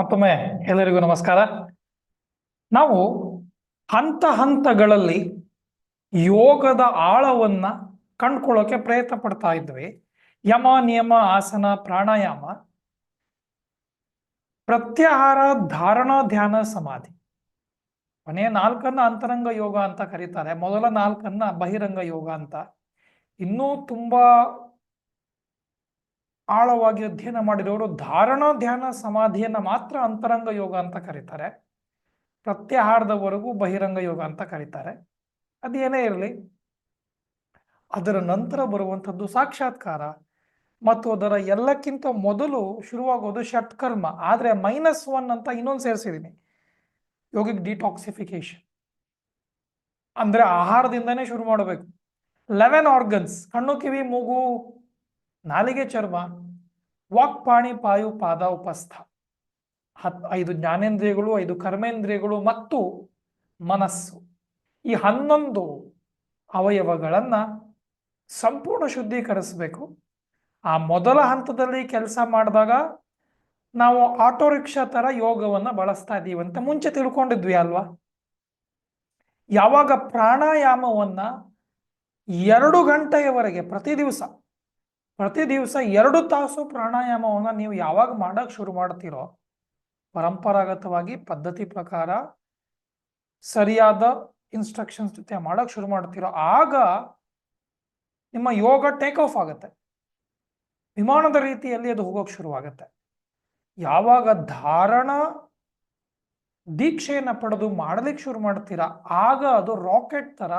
ಮತ್ತೊಮ್ಮೆ ಎಲ್ಲರಿಗೂ ನಮಸ್ಕಾರ. ನಾವು ಹಂತ ಹಂತಗಳಲ್ಲಿ ಯೋಗದ ಆಳವನ್ನ ಕಂಡ್ಕೊಳ್ಳೋಕೆ ಪ್ರಯತ್ನ ಪಡ್ತಾ ಇದ್ವಿ. ಯಮ, ನಿಯಮ, ಆಸನ, ಪ್ರಾಣಾಯಾಮ, ಪ್ರತ್ಯಾಹಾರ, ಧಾರಣಾ, ಧ್ಯಾನ, ಸಮಾಧಿ. ಕೊನೆಯ ನಾಲ್ಕನ್ನ ಅಂತರಂಗ ಯೋಗ ಅಂತ ಕರೀತಾರೆ. ಮೊದಲ ನಾಲ್ಕನ್ನ ಬಹಿರಂಗ ಯೋಗ ಅಂತ. ಇನ್ನೂ ತುಂಬಾ ಆಳವಾಗಿ ಅಧ್ಯಯನ ಮಾಡಿದವರು ಧಾರಣಾ, ಧ್ಯಾನ, ಸಮಾಧಿಯನ್ನ ಮಾತ್ರ ಅಂತರಂಗ ಯೋಗ ಅಂತ ಕರೀತಾರೆ. ಪ್ರತ್ಯಾಹಾರದವರೆಗೂ ಬಹಿರಂಗ ಯೋಗ ಅಂತ ಕರೀತಾರೆ. ಅದೇನೇ ಇರಲಿ, ಅದರ ನಂತರ ಬರುವಂಥದ್ದು ಸಾಕ್ಷಾತ್ಕಾರ. ಮತ್ತು ಅದರ ಎಲ್ಲಕ್ಕಿಂತ ಮೊದಲು ಶುರುವಾಗೋದು ಷಟ್ಕರ್ಮ. ಆದರೆ ಮೈನಸ್ ಒನ್ ಅಂತ ಇನ್ನೊಂದು ಸೇರಿಸಿದ್ದೀನಿ ಯೋಗಿಕ್ ಡಿಟಾಕ್ಸಿಫಿಕೇಶನ್ ಅಂದರೆ ಆಹಾರದಿಂದನೇ ಶುರು ಮಾಡಬೇಕು. ಲೆವೆನ್ ಆರ್ಗನ್ಸ್, ಕಣ್ಣು, ಕಿವಿ, ಮೂಗು ನಾಲಿಗೆ ಚರ್ಮ, ವಾಕ್ ಪಾಣಿ ಪಾಯು ಪಾದ ಉಪಸ್ಥ. ಹತ್, ಐದು ಜ್ಞಾನೇಂದ್ರಿಯಗಳು, ಐದು ಕರ್ಮೇಂದ್ರಿಯಗಳು ಮತ್ತು ಮನಸ್ಸು. ಈ ಹನ್ನೊಂದು ಅವಯವಗಳನ್ನ ಸಂಪೂರ್ಣ ಶುದ್ಧೀಕರಿಸಬೇಕು. ಆ ಮೊದಲ ಹಂತದಲ್ಲಿ ಕೆಲಸ ಮಾಡಿದಾಗ ನಾವು ಆಟೋ ರಿಕ್ಷಾ ತರ ಯೋಗವನ್ನ ಬಳಸ್ತಾ ಇದ್ದೀವಿ ಅಂತ ಮುಂಚೆ ತಿಳ್ಕೊಂಡಿದ್ವಿ ಅಲ್ವಾ? ಯಾವಾಗ ಪ್ರಾಣಾಯಾಮವನ್ನ ಎರಡು ಗಂಟೆಯವರೆಗೆ, ಪ್ರತಿ ದಿವಸ ಪ್ರತಿ ದಿವಸ ಎರಡು ತಾಸು ಪ್ರಾಣಾಯಾಮವನ್ನು ನೀವು ಯಾವಾಗ ಮಾಡೋಕ್ಕೆ ಶುರು ಮಾಡ್ತೀರೋ ಪರಂಪರಾಗತವಾಗಿ ಪದ್ಧತಿ ಪ್ರಕಾರ ಸರಿಯಾದ ಇನ್ಸ್ಟ್ರಕ್ಷನ್ಸ್ ಜೊತೆ ಮಾಡೋಕ್ಕೆ ಶುರು ಮಾಡ್ತೀರೋ ಆಗ ನಿಮ್ಮ ಯೋಗ ಟೇಕ್ ಆಫ್ ಆಗುತ್ತೆ. ವಿಮಾನದ ರೀತಿಯಲ್ಲಿ ಅದು ಹೋಗೋಕೆ ಶುರುವಾಗುತ್ತೆ. ಯಾವಾಗ ಧಾರಣ ದೀಕ್ಷೆಯನ್ನು ಪಡೆದು ಮಾಡಲಿಕ್ಕೆ ಶುರು ಮಾಡ್ತೀರಾ, ಆಗ ಅದು ರಾಕೆಟ್ ಥರ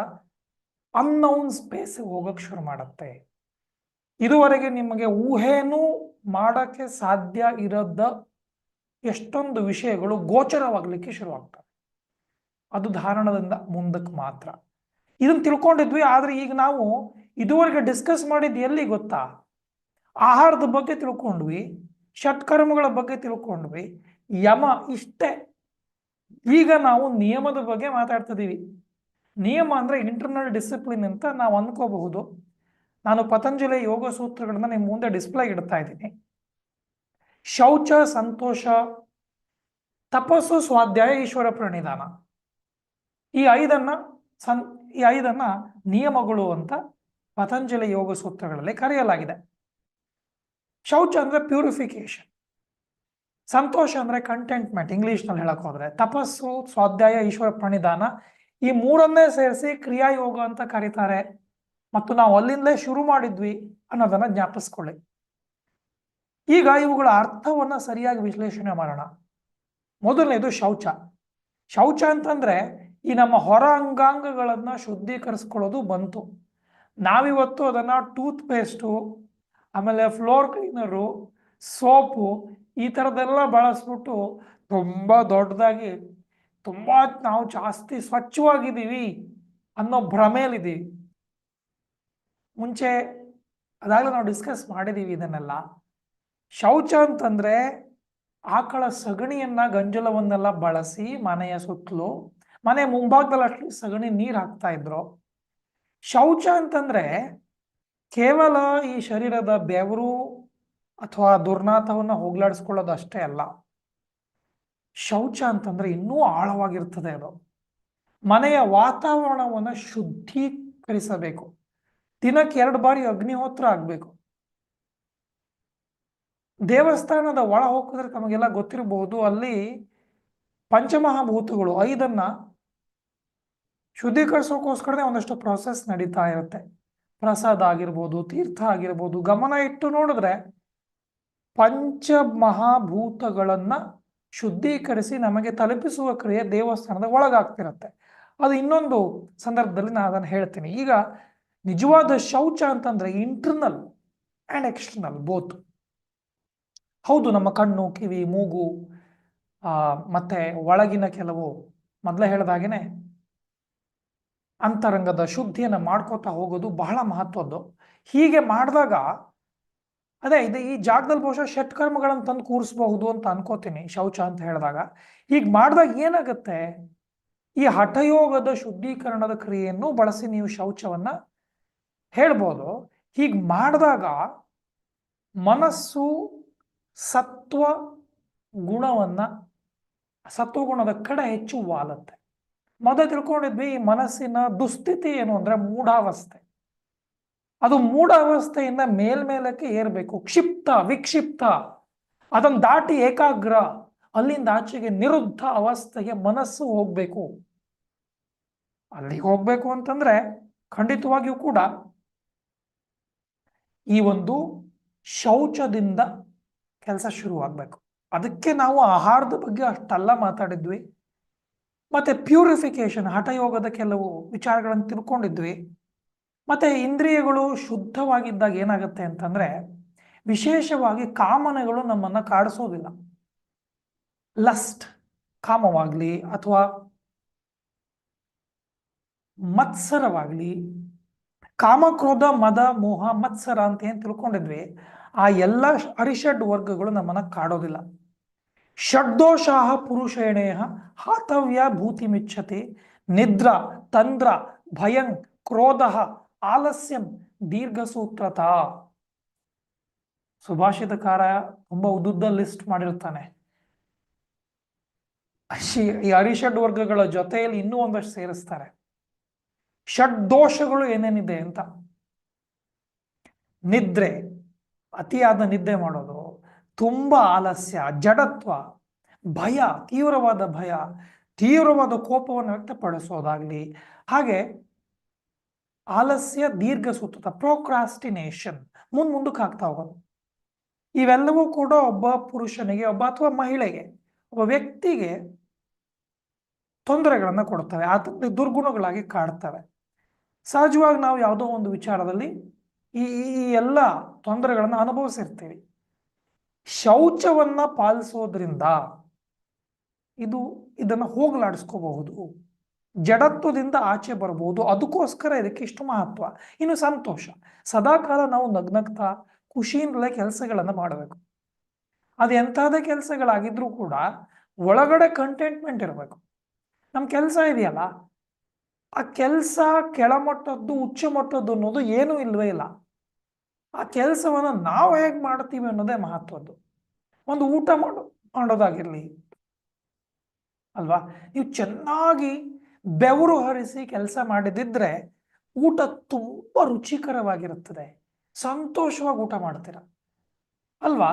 ಅನ್ನೌನ್ ಸ್ಪೇಸ್ ಹೋಗೋಕ್ಕೆ ಶುರು ಮಾಡುತ್ತೆ. ಇದುವರೆಗೆ ನಿಮಗೆ ಊಹೆನೂ ಮಾಡೋಕ್ಕೆ ಸಾಧ್ಯ ಇರದ ಎಷ್ಟೊಂದು ವಿಷಯಗಳು ಗೋಚರವಾಗಲಿಕ್ಕೆ ಶುರುವಾಗ್ತವೆ. ಅದು ಧಾರಣದಿಂದ ಮುಂದಕ್ಕೆ ಮಾತ್ರ. ಇದನ್ನು ತಿಳ್ಕೊಂಡಿದ್ವಿ, ಆದರೆ ಈಗ ನಾವು ಇದುವರೆಗೆ ಡಿಸ್ಕಸ್ ಮಾಡಿದ್ದು ಎಲ್ಲಿ ಗೊತ್ತಾ? ಆಹಾರದ ಬಗ್ಗೆ ತಿಳ್ಕೊಂಡ್ವಿ, ಷಟ್ಕರ್ಮಗಳ ಬಗ್ಗೆ ತಿಳ್ಕೊಂಡ್ವಿ, ಯಮ ಇಷ್ಟೇ. ಈಗ ನಾವು ನಿಯಮದ ಬಗ್ಗೆ ಮಾತಾಡ್ತಿದ್ದೀವಿ. ನಿಯಮ ಅಂದರೆ ಇಂಟರ್ನಲ್ ಡಿಸಿಪ್ಲಿನ್ ಅಂತ ನಾವು ಅನ್ಕೋಬಹುದು. ನಾನು ಪತಂಜಲಿ ಯೋಗ ಸೂತ್ರಗಳನ್ನ ನಿಮ್ಮ ಮುಂದೆ ಡಿಸ್ಪ್ಲೇ ಇಡ್ತಾ ಇದ್ದೀನಿ. ಶೌಚ, ಸಂತೋಷ, ತಪಸ್ಸು, ಸ್ವಾಧ್ಯಾಯ, ಈಶ್ವರ ಪ್ರಣಿಧಾನ. ಈ ಐದನ್ನ ಸನ್ ಈ ಐದನ್ನ ನಿಯಮಗಳು ಅಂತ ಪತಂಜಲಿ ಯೋಗ ಸೂತ್ರಗಳಲ್ಲಿ ಕರೆಯಲಾಗಿದೆ. ಶೌಚ ಅಂದ್ರೆ ಪ್ಯೂರಿಫಿಕೇಶನ್ ಸಂತೋಷ ಅಂದ್ರೆ ಕಂಟೆಂಟ್ಮೆಂಟ್ ಇಂಗ್ಲಿಷ್ನಲ್ಲಿ ಹೇಳಕ್ ಹೋದ್ರೆ. ತಪಸ್ಸು, ಸ್ವಾಧ್ಯಾಯ, ಈಶ್ವರ ಪ್ರಣಿಧಾನ ಈ ಮೂರನ್ನೇ ಸೇರಿಸಿ ಕ್ರಿಯಾಯೋಗ ಅಂತ ಕರೀತಾರೆ. ಮತ್ತು ನಾವು ಅಲ್ಲಿಂದಲೇ ಶುರು ಮಾಡಿದ್ವಿ ಅನ್ನೋದನ್ನ ಜ್ಞಾಪಿಸ್ಕೊಳ್ಳಿ. ಈಗ ಇವುಗಳ ಅರ್ಥವನ್ನ ಸರಿಯಾಗಿ ವಿಶ್ಲೇಷಣೆ ಮಾಡೋಣ. ಮೊದಲನೇದು ಶೌಚ. ಶೌಚ ಅಂತಂದ್ರೆ ಈ ನಮ್ಮ ಹೊರ ಅಂಗಾಂಗಗಳನ್ನ ಶುದ್ಧೀಕರಿಸ್ಕೊಳ್ಳೋದು ಬಂತು. ನಾವಿವತ್ತು ಅದನ್ನ ಟೂತ್ ಪೇಸ್ಟು ಆಮೇಲೆ ಫ್ಲೋರ್ ಕ್ಲೀನರು, ಸೋಪು ಈ ಥರದ್ದೆಲ್ಲ ಬಳಸ್ಬಿಟ್ಟು ತುಂಬ ದೊಡ್ಡದಾಗಿ ತುಂಬ ನಾವು ಜಾಸ್ತಿ ಸ್ವಚ್ಛವಾಗಿದ್ದೀವಿ ಅನ್ನೋ ಭ್ರಮೆಯಲ್ಲಿದ್ದೀವಿ. ಮುಂಚೆ ಅದಾಗಲೇ ನಾವು ಡಿಸ್ಕಸ್ ಮಾಡಿದ್ದೀವಿ ಇದನ್ನೆಲ್ಲ. ಶೌಚ ಅಂತಂದ್ರೆ ಆಕಳ ಸಗಣಿಯನ್ನ ಗಂಜಲವನ್ನೆಲ್ಲ ಬಳಸಿ ಮನೆಯ ಸುತ್ತಲೂ, ಮನೆ ಮುಂಭಾಗದಲ್ಲಿ ಅಷ್ಟು ಸಗಣಿ ನೀರು ಹಾಕ್ತಾ ಇದ್ರು. ಶೌಚ ಅಂತಂದ್ರೆ ಕೇವಲ ಈ ಶರೀರದ ಬೆವರು ಅಥವಾ ದುರ್ನಾಥವನ್ನು ಹೋಗ್ಲಾಡಿಸ್ಕೊಳ್ಳೋದು ಅಷ್ಟೇ ಅಲ್ಲ. ಶೌಚ ಅಂತಂದ್ರೆ ಇನ್ನೂ ಆಳವಾಗಿರ್ತದೆ ಅದು. ಮನೆಯ ವಾತಾವರಣವನ್ನು ಶುದ್ಧೀಕರಿಸಬೇಕು. ದಿನಕ್ಕೆ ಎರಡು ಬಾರಿ ಅಗ್ನಿಹೋತ್ರ ಆಗ್ಬೇಕು. ದೇವಸ್ಥಾನದ ಒಳ ಹೋಗಿದ್ರೆ ತಮಗೆಲ್ಲ ಗೊತ್ತಿರಬಹುದು, ಅಲ್ಲಿ ಪಂಚಮಹಾಭೂತಗಳು ಐದನ್ನ ಶುದ್ಧೀಕರಿಸೋಕೋಸ್ಕರನೇ ಒಂದಷ್ಟು ಪ್ರೊಸೆಸ್ ನಡೀತಾ ಇರುತ್ತೆ. ಪ್ರಸಾದ ಆಗಿರ್ಬೋದು, ತೀರ್ಥ ಆಗಿರ್ಬೋದು, ಗಮನ ಇಟ್ಟು ನೋಡಿದ್ರೆ ಪಂಚಮಹಾಭೂತಗಳನ್ನ ಶುದ್ಧೀಕರಿಸಿ ನಮಗೆ ತಲುಪಿಸುವ ಕ್ರಿಯೆ ದೇವಸ್ಥಾನದ ಒಳಗಾಗ್ತಿರುತ್ತೆ. ಅದು ಇನ್ನೊಂದು ಸಂದರ್ಭದಲ್ಲಿ ನಾನು ಅದನ್ನು ಹೇಳ್ತೀನಿ. ಈಗ ನಿಜವಾದ ಶೌಚ ಅಂತಂದ್ರೆ ಇಂಟರ್ನಲ್ ಆ್ಯಂಡ್ ಎಕ್ಸ್ಟರ್ನಲ್ ಬೋತ್ ಹೌದು, ನಮ್ಮ ಕಣ್ಣು, ಕಿವಿ, ಮೂಗು ಮತ್ತೆ ಒಳಗಿನ ಕೆಲವು ಮೊದಲೇ ಹೇಳ್ದಾಗೇನೆ ಅಂತರಂಗದ ಶುದ್ಧಿಯನ್ನು ಮಾಡ್ಕೋತಾ ಹೋಗೋದು ಬಹಳ ಮಹತ್ವದ್ದು. ಹೀಗೆ ಮಾಡಿದಾಗ, ಅದೇ ಇದು ಈ ಜಾಗದಲ್ಲಿ ಬಹುಶಃ ಷಟ್ಕರ್ಮಗಳನ್ನು ತಂದು ಕೂರಿಸಬಹುದು ಅಂತ ಅನ್ಕೋತೀನಿ ಶೌಚ ಅಂತ ಹೇಳಿದಾಗ. ಈಗ ಮಾಡಿದಾಗ ಏನಾಗುತ್ತೆ? ಈ ಹಠಯೋಗದ ಶುದ್ಧೀಕರಣದ ಕ್ರಿಯೆಯನ್ನು ಬಳಸಿ ನೀವು ಶೌಚವನ್ನ ಹೇಳ್ಬೋದು. ಹೀಗೆ ಮಾಡಿದಾಗ ಮನಸ್ಸು ಸತ್ವ ಗುಣವನ್ನ ಸತ್ವಗುಣದ ಕಡೆ ಹೆಚ್ಚು ವಾಲತ್ತೆ. ಮೊದಲು ತಿಳ್ಕೊಂಡಿದ್ವಿ ಈ ಮನಸ್ಸಿನ ದುಸ್ಥಿತಿ ಏನು ಅಂದ್ರೆ ಮೂಢಾವಸ್ಥೆ. ಅದು ಮೂಢಾವಸ್ಥೆಯಿಂದ ಮೇಲ್ಮೇಲಕ್ಕೆ ಏರ್ಬೇಕು. ಕ್ಷಿಪ್ತ, ವಿಕ್ಷಿಪ್ತ. ಅದನ್ನು ದಾಟಿ ಏಕಾಗ್ರ. ಅಲ್ಲಿಂದ ಆಚೆಗೆ ನಿರುದ್ಧ ಅವಸ್ಥೆಗೆ ಮನಸ್ಸು ಹೋಗ್ಬೇಕು. ಅಲ್ಲಿಗೆ ಹೋಗ್ಬೇಕು ಅಂತಂದ್ರೆ ಖಂಡಿತವಾಗಿಯೂ ಕೂಡ ಈ ಒಂದು ಶೌಚದಿಂದ ಕೆಲಸ ಶುರುವಾಗಬೇಕು. ಅದಕ್ಕೆ ನಾವು ಆಹಾರದ ಬಗ್ಗೆ ಅಷ್ಟಲ್ಲ ಮಾತಾಡಿದ್ವಿ. ಮತ್ತೆ ಪ್ಯೂರಿಫಿಕೇಶನ್ ಹಠಯೋಗದ ಕೆಲವು ವಿಚಾರಗಳನ್ನು ತಿಳ್ಕೊಂಡಿದ್ವಿ. ಮತ್ತೆ ಇಂದ್ರಿಯಗಳು ಶುದ್ಧವಾಗಿದ್ದಾಗ ಏನಾಗುತ್ತೆ ಅಂತಂದ್ರೆ ವಿಶೇಷವಾಗಿ ಕಾಮನೆಗಳು ನಮ್ಮನ್ನ ಕಾಡಿಸೋದಿಲ್ಲ. ಲಸ್ಟ್ ಕಾಮವಾಗಲಿ ಅಥವಾ ಮತ್ಸರವಾಗ್ಲಿ ಕಾಮಕ್ರೋಧ, ಮದ, ಮೋಹ, ಮತ್ಸರ ಅಂತ ಏನು ತಿಳ್ಕೊಂಡಿದ್ವಿ, ಆ ಎಲ್ಲ ಅರಿಷಡ್ ವರ್ಗಗಳು ನಮ್ಮನ್ನ ಕಾಡೋದಿಲ್ಲ. ಷಡ್ದೋಷಾಹ ಪುರುಷೇಣೇಹ, ಹಾತವ್ಯ ಭೂತಿ ಮಿಚ್ಚತಿ ನಿದ್ರ, ತಂದ್ರ, ಭಯಂ, ಕ್ರೋಧ, ಆಲಸ್ಯಂ, ದೀರ್ಘಸೂತ್ರತ. ಸುಭಾಷಿತಕಾರ ತುಂಬಾ ಉದ್ದುದ್ದ ಲಿಸ್ಟ್ ಮಾಡಿರ್ತಾನೆ. ಈ ಅರಿಷಡ್ ವರ್ಗಗಳ ಜೊತೆಯಲ್ಲಿ ಇನ್ನೂ ಒಂದಷ್ಟು ಸೇರಿಸ್ತಾರೆ. ಷಡ್ದೋಷಗಳು ಏನೇನಿದೆ ಅಂತ? ನಿದ್ರೆ, ಅತಿಯಾದ ನಿದ್ದೆ ಮಾಡೋದು, ತುಂಬ ಆಲಸ್ಯ, ಜಡತ್ವ, ಭಯ, ತೀವ್ರವಾದ ಭಯ, ತೀವ್ರವಾದ ಕೋಪವನ್ನು ವ್ಯಕ್ತಪಡಿಸೋದಾಗ್ಲಿ, ಹಾಗೆ ಆಲಸ್ಯ ದೀರ್ಘ ಸೂತ್ರದ ಪ್ರೋಕ್ರಾಸ್ಟಿನೇಷನ್ ಮುಂದ್ ಮುಂದಕ್ಕೆ ಆಗ್ತಾ ಹೋಗೋದು. ಇವೆಲ್ಲವೂ ಕೂಡ ಒಬ್ಬ ಪುರುಷನಿಗೆ, ಒಬ್ಬ ಅಥವಾ ಮಹಿಳೆಗೆ, ಒಬ್ಬ ವ್ಯಕ್ತಿಗೆ ತೊಂದರೆಗಳನ್ನು ಕೊಡ್ತವೆ ಆತ ದುರ್ಗುಣಗಳಾಗಿ ಕಾಡ್ತವೆ. ಸಹಜವಾಗಿ ನಾವು ಯಾವುದೋ ಒಂದು ವಿಚಾರದಲ್ಲಿ ಈ ಈ ಎಲ್ಲ ತೊಂದರೆಗಳನ್ನು ಅನುಭವಿಸಿರ್ತೀವಿ. ಶೌಚವನ್ನ ಪಾಲಿಸೋದ್ರಿಂದ ಇದು ಇದನ್ನು ಹೋಗಲಾಡಿಸ್ಕೋಬಹುದು. ಜಡತ್ವದಿಂದ ಆಚೆ ಬರಬಹುದು ಅದಕ್ಕೋಸ್ಕರ ಇದಕ್ಕೆ ಇಷ್ಟು ಮಹತ್ವ. ಇನ್ನು ಸಂತೋಷ. ಸದಾಕಾಲ ನಾವು ನಗ್ನಗ್ತಾ ಖುಷಿಯಿಂದಲೇ ಕೆಲಸಗಳನ್ನು ಮಾಡಬೇಕು. ಅದು ಎಂಥದೇ ಕೆಲಸಗಳಾಗಿದ್ರೂ ಕೂಡ ಒಳಗಡೆ ಕಂಟೆಂಟ್ಮೆಂಟ್ ಇರಬೇಕು. ನಮ್ಮ ಕೆಲಸ ಇದೆಯಲ್ಲ ಆ ಕೆಲಸ ಕೆಳಮಟ್ಟದ್ದು ಉಚ್ಚ ಮಟ್ಟದ್ದು ಅನ್ನೋದು ಏನೂ ಇಲ್ವೇ ಇಲ್ಲ. ಆ ಕೆಲಸವನ್ನು ನಾವು ಹೇಗೆ ಮಾಡ್ತೀವಿ ಅನ್ನೋದೇ ಮಹತ್ವದ್ದು. ಒಂದು ಊಟ ಮಾಡೋ, ಮಾಡೋದಾಗಿರಲಿ. ಅಲ್ವಾ? ನೀವು ಚೆನ್ನಾಗಿ ಬೆವರು ಹರಿಸಿ ಕೆಲಸ ಮಾಡಿದಿದ್ರೆ ಊಟ ತುಂಬ ರುಚಿಕರವಾಗಿರುತ್ತದೆ. ಸಂತೋಷವಾಗಿ ಊಟ ಮಾಡ್ತೀರ. ಅಲ್ವಾ?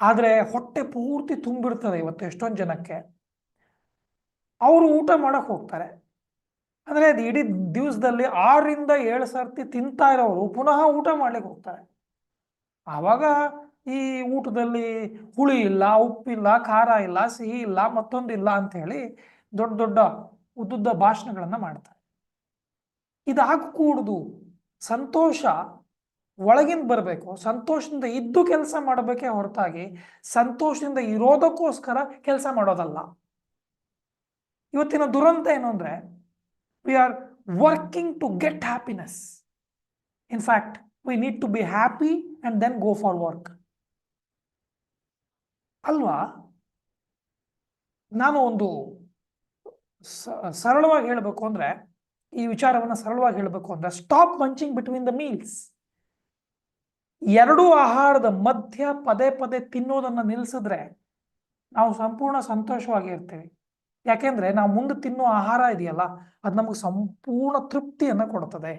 ಆದರೆ ಹೊಟ್ಟೆ ಪೂರ್ತಿ ತುಂಬಿರ್ತದೆ ಇವತ್ತು ಎಷ್ಟೊಂದು ಜನಕ್ಕೆ. ಅವರು ಊಟ ಮಾಡಕ್ ಹೋಗ್ತಾರೆ. ಅಂದ್ರೆ ಅದು ಇಡೀ ದಿವಸದಲ್ಲಿ ಆರರಿಂದ ಏಳು ಸರ್ತಿ ತಿಂತಾ ಇರೋರು ಪುನಃ ಊಟ ಮಾಡ್ಲಿಕ್ಕೆ ಹೋಗ್ತಾರೆ. ಆವಾಗ ಈ ಊಟದಲ್ಲಿ ಹುಳಿ ಇಲ್ಲ, ಉಪ್ಪಿಲ್ಲ, ಖಾರ ಇಲ್ಲ, ಸಿಹಿ ಇಲ್ಲ, ಮತ್ತೊಂದಿಲ್ಲ ಅಂತ ಹೇಳಿ ದೊಡ್ಡ ದೊಡ್ಡ ಉದ್ದುದ್ದ ಭಾಷಣಗಳನ್ನು ಮಾಡ್ತಾರೆ. ಇದಾಗಕೂಡ್ದು ಸಂತೋಷ ಒಳಗಿಂದ ಬರಬೇಕು, ಸಂತೋಷದಿಂದ ಇದ್ದು ಕೆಲಸ ಮಾಡಬೇಕೇ ಹೊರತಾಗಿ ಸಂತೋಷದಿಂದ ಇರೋದಕ್ಕೋಸ್ಕರ ಕೆಲಸ ಮಾಡೋದಲ್ಲ. ಇವತ್ತಿನ ದುರಂತ ಏನು ಅಂದ್ರೆ we are working to get happiness in fact we need to be happy and then go for work ಅಲ್ವಾ? ನಾನು ಒಂದು ಸರಳವಾಗಿ ಹೇಳಬೇಕು ಅಂದ್ರೆ, ಈ ವಿಚಾರವನ್ನು ಸರಳವಾಗಿ ಹೇಳಬೇಕು ಅಂದ್ರೆ stop munching between the meals ಎರಡೂ ಆಹಾರದ ಮಧ್ಯ ಪದೇ ಪದೇ ತಿನ್ನೋದನ್ನ ನಿಲ್ಲಿಸಿದ್ರೆ ನಾವು ಸಂಪೂರ್ಣ ಸಂತೋಷವಾಗಿ ಇರ್ತೀವಿ. ಯಾಕೆಂದ್ರೆ ನಾವು ಮುಂದೆ ತಿನ್ನೋ ಆಹಾರ ಇದೆಯಲ್ಲ, ಅದು ನಮಗೆ ಸಂಪೂರ್ಣ ತೃಪ್ತಿಯನ್ನು ಕೊಡ್ತದೆ.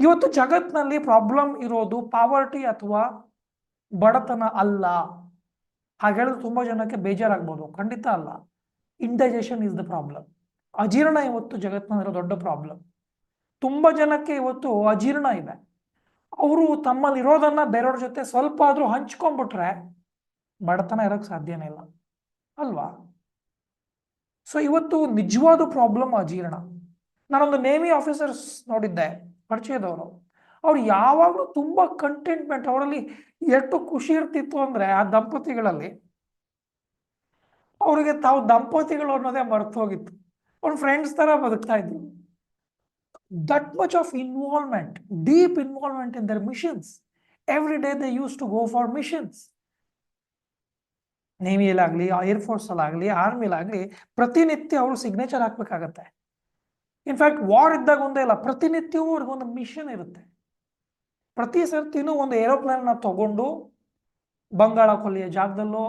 ಇವತ್ತು ಜಗತ್ನಲ್ಲಿ ಪ್ರಾಬ್ಲಮ್ ಇರೋದು ಪಾವರ್ಟಿ ಅಥವಾ ಬಡತನ ಅಲ್ಲ. ಹಾಗೆ ಹೇಳಿದ್ರೆ ತುಂಬಾ ಜನಕ್ಕೆ ಬೇಜಾರಾಗ್ಬೋದು. ಖಂಡಿತ ಅಲ್ಲ. ಇಂಡೈಜೆಷನ್ ಇಸ್ ದ ಪ್ರಾಬ್ಲಮ್ ಅಜೀರ್ಣ ಇವತ್ತು ಜಗತ್ತಿನಲ್ಲಿರೋ ದೊಡ್ಡ ಪ್ರಾಬ್ಲಮ್ ತುಂಬ ಜನಕ್ಕೆ ಇವತ್ತು ಅಜೀರ್ಣ ಇದೆ. ಅವರು ತಮ್ಮಲ್ಲಿ ಇರೋದನ್ನ ಬೇರೆಯವ್ರ ಜೊತೆ ಸ್ವಲ್ಪ ಆದರೂ ಹಂಚ್ಕೊಂಡ್ಬಿಟ್ರೆ ಬಡತನ ಇರೋಕ್ಕೆ ಸಾಧ್ಯನೇ ಇಲ್ಲ. ಅಲ್ವಾ? ಸೊ ಇವತ್ತು ನಿಜವಾದ ಪ್ರಾಬ್ಲಮ್ ಅಜೀರ್ಣ ನಾನೊಂದು ನೇಮಿ ಆಫೀಸರ್ಸ್ ನೋಡಿದ್ದೆ, ಪರಿಚಯದವರು. ಅವ್ರು ಯಾವಾಗಲೂ ತುಂಬಾ ಕಂಟೆಂಟ್ಮೆಂಟ್ ಅವರಲ್ಲಿ ಎಷ್ಟು ಖುಷಿ ಇರ್ತಿತ್ತು ಅಂದ್ರೆ ಆ ದಂಪತಿಗಳಲ್ಲಿ ಅವರಿಗೆ ತಾವು ದಂಪತಿಗಳು ಅನ್ನೋದೇ ಮರ್ತು ಹೋಗಿತ್ತು. ಅವ್ರ ಫ್ರೆಂಡ್ಸ್ ಥರ ಬದುಕ್ತಾ ಇದ್ರು. That much of involvement deep involvement in their missions every day they used to go for missions ನೇವಿಯಲ್ಲಾಗಲಿ air force ಫೋರ್ಸಲ್ಲಾಗಲಿ ಆರ್ಮಿಲಾಗಲಿ ಪ್ರತಿನಿತ್ಯ ಅವರು ಸಿಗ್ನೇಚರ್ ಹಾಕ್ಬೇಕಾಗತ್ತೆ. ಇನ್ಫ್ಯಾಕ್ಟ್ ವಾರ್ ಇದ್ದಾಗ ಒಂದೇ ಇಲ್ಲ ಪ್ರತಿನಿತ್ಯವೂ ಅವ್ರಿಗೊಂದು ಮಿಷನ್ ಇರುತ್ತೆ. ಪ್ರತಿ ಸರ್ತಿನೂ ಒಂದು ಏರೋಪ್ಲೇನ್ನ ತಗೊಂಡು ಬಂಗಾಳ ಕೊಲ್ಲಿಯ ಜಾಗದಲ್ಲೋ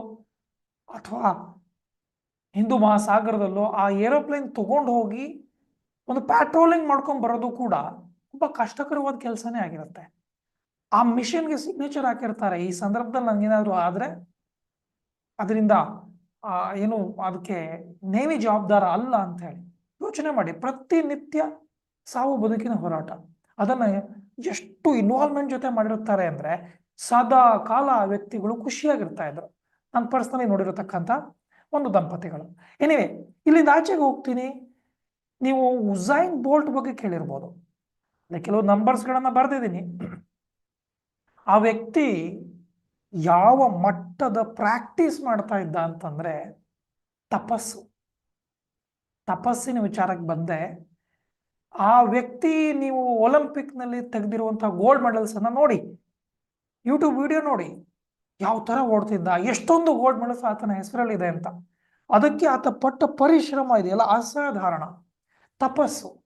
ಅಥವಾ ಹಿಂದೂ ಮಹಾಸಾಗರದಲ್ಲೋ ಆ ಏರೋಪ್ಲೇನ್ ತಗೊಂಡು ಹೋಗಿ ಒಂದು ಪ್ಯಾಟ್ರೋಲಿಂಗ್ ಮಾಡ್ಕೊಂಡು ಬರೋದು ಕೂಡ ತುಂಬ ಕಷ್ಟಕರವಾದ ಕೆಲಸನೇ ಆಗಿರುತ್ತೆ. ಆ ಮಿಷನ್ಗೆ ಸಿಗ್ನೇಚರ್ ಹಾಕಿರ್ತಾರೆ. ಈ ಸಂದರ್ಭದಲ್ಲಿ ನನಗೇನಾದರೂ ಆದರೆ ಅದರಿಂದ ಏನು ಅದಕ್ಕೆ ನೇವಿ ಜವಾಬ್ದಾರ ಅಲ್ಲ ಅಂತ ಹೇಳಿ ಯೋಚನೆ ಮಾಡಿ. ಪ್ರತಿನಿತ್ಯ ಸಾವು ಬದುಕಿನ ಹೋರಾಟ. ಅದನ್ನ ಎಷ್ಟು ಇನ್ವಾಲ್ವ್ಮೆಂಟ್ ಜೊತೆ ಮಾಡಿರುತ್ತಾರೆ ಅಂದ್ರೆ ಸದಾ ಕಾಲ ವ್ಯಕ್ತಿಗಳು ಖುಷಿಯಾಗಿರ್ತಾ ಇದ್ರು. ನಾನು ಪರ್ಸ್ನಲಿ ನೋಡಿರತಕ್ಕಂಥ ಒಂದು ದಂಪತಿಗಳು. ಎನಿವೆ ಇಲ್ಲಿಂದ ಆಚೆಗೆ ಹೋಗ್ತೀನಿ. ನೀವು ಉಜೈನ್ ಬೋಲ್ಟ್ ಬಗ್ಗೆ ಕೇಳಿರ್ಬೋದು. ಕೆಲವು ನಂಬರ್ಸ್ಗಳನ್ನ ಬರೆದಿದ್ದೀನಿ. ಆ ವ್ಯಕ್ತಿ ಯಾವ ಮಟ್ಟದ ಪ್ರಾಕ್ಟೀಸ್ ಮಾಡ್ತಾ ಇದ್ದ ಅಂತಂದ್ರೆ ತಪಸ್ಸು. ತಪಸ್ಸಿನ ವಿಚಾರಕ್ಕೆ ಬಂದೆ. ಆ ವ್ಯಕ್ತಿ ನೀವು ಒಲಿಂಪಿಕ್ನಲ್ಲಿ ತೆಗೆದಿರುವಂತಹ ಗೋಲ್ಡ್ ಮೆಡಲ್ಸ್ ಅನ್ನ ನೋಡಿ. ಯೂಟ್ಯೂಬ್ ವಿಡಿಯೋ ನೋಡಿ. ಯಾವ ತರ ಓಡ್ತಿದ್ದ, ಎಷ್ಟೊಂದು ಗೋಲ್ಡ್ ಮೆಡಲ್ಸ್ ಆತನ ಹೆಸರಲ್ಲಿದೆ ಅಂತ. ಅದಕ್ಕೆ ಆತ ಪಟ್ಟ ಪರಿಶ್ರಮ ಇದೆಯಲ್ಲ ಅಸಾಧಾರಣ. ತಪಸ್ಸು.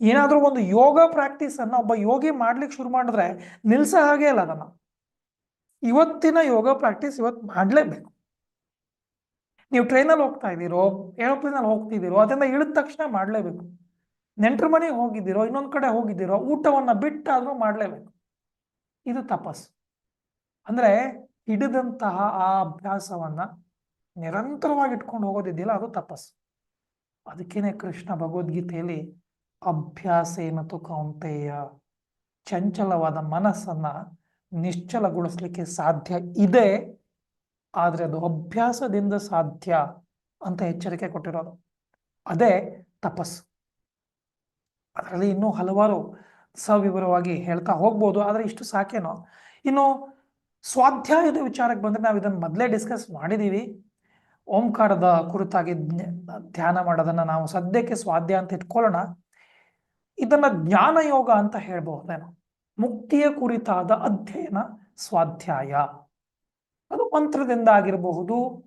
ಏನಾದರೂ ಒಂದು ಯೋಗ ಪ್ರಾಕ್ಟೀಸ್ ಅನ್ನ ಒಬ್ಬ ಯೋಗಿ ಮಾಡ್ಲಿಕ್ಕೆ ಶುರು ಮಾಡಿದ್ರೆ ನಿಲ್ಸ ಹಾಗೆ ಇಲ್ಲ ಅದನ್ನ. ಇವತ್ತಿನ ಯೋಗ ಪ್ರಾಕ್ಟೀಸ್ ಇವತ್ತು ಮಾಡಲೇಬೇಕು. ನೀವು ಟ್ರೈನಲ್ಲಿ ಹೋಗ್ತಾ ಇದ್ದೀರೋ ಏರೋಪ್ಲೇನಲ್ಲಿ ಹೋಗ್ತಿದ್ದೀರೋ, ಅದನ್ನ ಇಳಿದ ತಕ್ಷಣ ಮಾಡಲೇಬೇಕು. ನೆಂಟ್ರ ಮನೆಗೆ ಹೋಗಿದ್ದೀರೋ, ಇನ್ನೊಂದು ಕಡೆ ಹೋಗಿದ್ದೀರೋ, ಊಟವನ್ನು ಬಿಟ್ಟಾದರೂ ಮಾಡಲೇಬೇಕು. ಇದು ತಪಸ್ಸು. ಅಂದರೆ ಹಿಡಿದಂತಹ ಆ ಅಭ್ಯಾಸವನ್ನು ನಿರಂತರವಾಗಿ ಇಟ್ಕೊಂಡು ಹೋಗೋದಿದೆಯಲ್ಲ ಅದು ತಪಸ್ಸು. ಅದಕ್ಕೇನೆ ಕೃಷ್ಣ ಭಗವದ್ಗೀತೆಯಲ್ಲಿ ಅಭ್ಯಾಸೇನತು ಕೌಂತೆಯ ಚಂಚಲವಾದ ಮನಸ್ಸನ್ನ ನಿಶ್ಚಲಗೊಳಿಸ್ಲಿಕ್ಕೆ ಸಾಧ್ಯ ಇದೆ, ಆದರೆ ಅದು ಅಭ್ಯಾಸದಿಂದ ಸಾಧ್ಯ ಅಂತ ಎಚ್ಚರಿಕೆ ಕೊಟ್ಟಿರೋದು. ಅದೇ ತಪಸ್ಸು. ಅದರಲ್ಲಿ ಇನ್ನೂ ಹಲವಾರು ಸವಿವರವಾಗಿ ಹೇಳ್ತಾ ಹೋಗ್ಬೋದು, ಆದರೆ ಇಷ್ಟು ಸಾಕೇನೋ. ಇನ್ನು ಸ್ವಾಧ್ಯಾಯದ ವಿಚಾರಕ್ಕೆ ಬಂದರೆ ನಾವು ಇದನ್ನು ಮೊದಲೇ ಡಿಸ್ಕಸ್ ಮಾಡಿದ್ದೀವಿ ಓಂಕಾರದ ಕುರಿತಾಗಿ ಧ್ಯಾನ ಮಾಡೋದನ್ನು ನಾವು ಸದ್ಯಕ್ಕೆ ಸ್ವಾಧ್ಯ ಅಂತ ಇಟ್ಕೊಳ್ಳೋಣ. ಇದನ್ನು ಜ್ಞಾನ ಯೋಗ ಅಂತ ಹೇಳ್ಬಹುದೇನೋ ಮುಕ್ತಿಯ ಕುರಿತಾದ ಅಧ್ಯಯನ ಸ್ವಾಧ್ಯಾಯ. ಅದು ಮಂತ್ರದಿಂದ ಆಗಿರಬಹುದು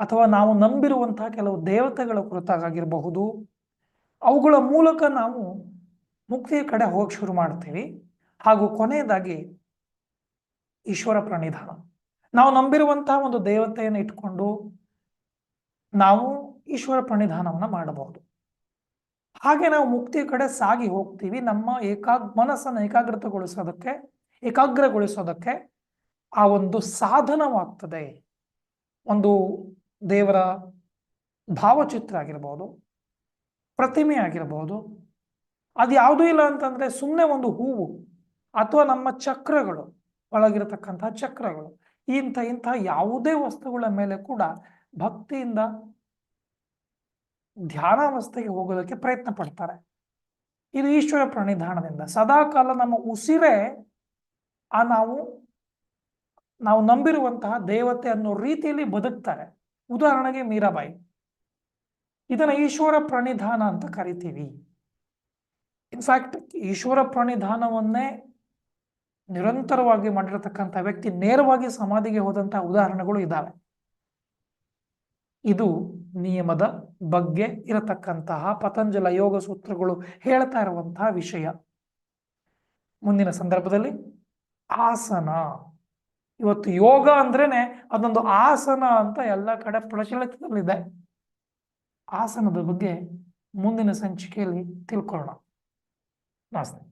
ಅಥವಾ ನಾವು ನಂಬಿರುವಂತಹ ಕೆಲವು ದೇವತೆಗಳ ಕುರಿತಾಗಿರಬಹುದು. ಅವುಗಳ ಮೂಲಕ ನಾವು ಮುಕ್ತಿಯ ಕಡೆ ಹೋಗಿ ಶುರು ಮಾಡ್ತೀವಿ. ಹಾಗೂ ಕೊನೆಯದಾಗಿ ಈಶ್ವರ ಪ್ರಣಿಧಾನ. ನಾವು ನಂಬಿರುವಂತಹ ಒಂದು ದೇವತೆಯನ್ನು ಇಟ್ಕೊಂಡು ನಾವು ಈಶ್ವರ ಪ್ರಣಿಧಾನವನ್ನು ಮಾಡಬಹುದು. ಹಾಗೆ ನಾವು ಮುಕ್ತಿ ಕಡೆ ಸಾಗಿ ಹೋಗ್ತೀವಿ. ನಮ್ಮ ಏಕಾಗ್, ಮನಸ್ಸನ್ನು ಏಕಾಗ್ರತೆಗೊಳಿಸೋದಕ್ಕೆ, ಏಕಾಗ್ರಗೊಳಿಸೋದಕ್ಕೆ ಆ ಒಂದು ಸಾಧನವಾಗ್ತದೆ. ಒಂದು ದೇವರ ಭಾವಚಿತ್ರ ಆಗಿರ್ಬೋದು, ಪ್ರತಿಮೆ ಆಗಿರ್ಬೋದು. ಅದು ಯಾವುದೂ ಇಲ್ಲ ಅಂತಂದರೆ ಸುಮ್ಮನೆ ಒಂದು ಹೂವು ಅಥವಾ ನಮ್ಮ ಚಕ್ರಗಳು, ಒಳಗಿರತಕ್ಕಂತಹ ಚಕ್ರಗಳು, ಇಂಥ ಇಂಥ ಯಾವುದೇ ವಸ್ತುಗಳ ಮೇಲೆ ಕೂಡ ಭಕ್ತಿಯಿಂದ ಧ್ಯಾನಾವಸ್ಥೆಗೆ ಹೋಗೋದಕ್ಕೆ ಪ್ರಯತ್ನ ಪಡ್ತಾರೆ. ಇದು ಈಶ್ವರ ಪ್ರಣಿಧಾನದಿಂದ. ಸದಾಕಾಲ ನಮ್ಮ ಉಸಿರೇ ಆ ನಾವು ನಾವು ನಂಬಿರುವಂತಹ ದೇವತೆ ಅನ್ನೋ ರೀತಿಯಲ್ಲಿ ಬದುಕ್ತಾರೆ. ಉದಾಹರಣೆಗೆ ಮೀರಾಬಾಯಿ. ಇದನ್ನ ಈಶ್ವರ ಪ್ರಣಿಧಾನ ಅಂತ ಕರಿತೀವಿ. ಇನ್ಫ್ಯಾಕ್ಟ್ ಈಶ್ವರ ಪ್ರಣಿಧಾನವನ್ನೇ ನಿರಂತರವಾಗಿ ಮಾಡಿರತಕ್ಕಂಥ ವ್ಯಕ್ತಿ ನೇರವಾಗಿ ಸಮಾಧಿಗೆ ಹೋದಂತಹ ಉದಾಹರಣೆಗಳು ಇದ್ದಾವೆ. ಇದು ನಿಯಮದ ಬಗ್ಗೆ ಇರತಕ್ಕಂತಹ ಪತಂಜಲ ಯೋಗ ಸೂತ್ರಗಳು ಹೇಳ್ತಾ ಇರುವಂತಹ ವಿಷಯ. ಮುಂದಿನ ಸಂದರ್ಭದಲ್ಲಿ ಆಸನ. ಇವತ್ತು ಯೋಗ ಅಂದ್ರೇನೆ ಅದೊಂದು ಆಸನ ಅಂತ ಎಲ್ಲ ಕಡೆ ಪ್ರಚಲಿತದಲ್ಲಿದೆ. ಆಸನದ ಬಗ್ಗೆ ಮುಂದಿನ ಸಂಚಿಕೆಯಲ್ಲಿ ತಿಳ್ಕೊಳ್ಳೋಣ. ನಮಸ್ತೆ.